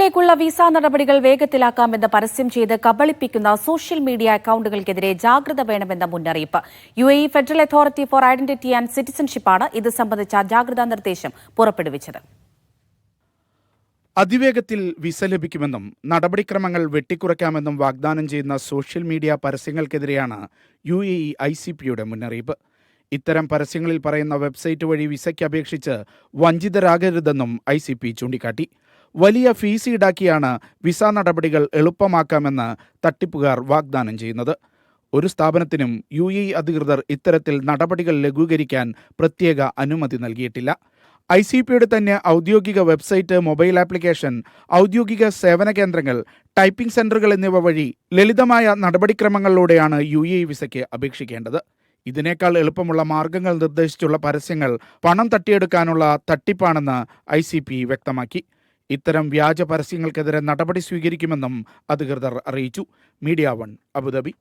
എയിലേക്കുള്ള visa നടപടികൾ വേഗത്തിലാക്കാമെന്ന് പരസ്യം ചെയ്ത് കബളിപ്പിക്കുന്ന സോഷ്യൽ മീഡിയ അക്കൌണ്ടുകൾക്കെതിരെ ജാഗ്രത വേണമെന്ന മുന്നറിയിപ്പ്. U A federal authority for identity and സിറ്റിസൺഷിപ്പാണ് ഇത് സംബന്ധിച്ച ജാഗ്രതാ നിർദ്ദേശം പുറപ്പെടുവിച്ചത്. അതിവേഗത്തിൽ വിസ ലഭിക്കുമെന്നും നടപടിക്രമങ്ങൾ വെട്ടിക്കുറയ്ക്കാമെന്നും വാഗ്ദാനം ചെയ്യുന്ന social media പരസ്യങ്ങൾക്കെതിരെയാണ് U A E I C പിയുടെ മുന്നറിയിപ്പ്. ഇത്തരം പരസ്യങ്ങളിൽ പറയുന്ന വെബ്സൈറ്റ് വഴി വിസയ്ക്ക് അപേക്ഷിച്ച് വഞ്ചിതരാകരുതെന്നും ഐ സി പി ചൂണ്ടിക്കാട്ടി. വലിയ ഫീസ് ഈടാക്കിയാണ് വിസ നടപടികൾ എളുപ്പമാക്കാമെന്ന് തട്ടിപ്പുകാർ വാഗ്ദാനം ചെയ്യുന്നത്. ഒരു സ്ഥാപനത്തിനും യു ഇ അധികൃതർ ഇത്തരത്തിൽ നടപടികൾ ലഘൂകരിക്കാൻ പ്രത്യേക അനുമതി നൽകിയിട്ടില്ല. ഐ സി പിയുടെ തന്നെ ഔദ്യോഗിക വെബ്സൈറ്റ് മൊബൈൽ ആപ്ലിക്കേഷൻ ഔദ്യോഗിക സേവന കേന്ദ്രങ്ങൾ ടൈപ്പിംഗ് സെന്ററുകൾ എന്നിവ വഴി ലളിതമായ നടപടിക്രമങ്ങളിലൂടെയാണ് യു എ വിസയ്ക്ക് അപേക്ഷിക്കേണ്ടത്. ഇതിനേക്കാൾ എളുപ്പമുള്ള മാർഗങ്ങൾ നിർദ്ദേശിച്ചുള്ള പരസ്യങ്ങൾ പണം തട്ടിയെടുക്കാനുള്ള തട്ടിപ്പാണെന്ന് ഐ വ്യക്തമാക്കി. ഇത്തരം വ്യാജ പരസ്യങ്ങൾക്കെതിരെ നടപടി സ്വീകരിക്കുമെന്നും അധികൃതർ അറിയിച്ചു. Media one Abu Dhabi.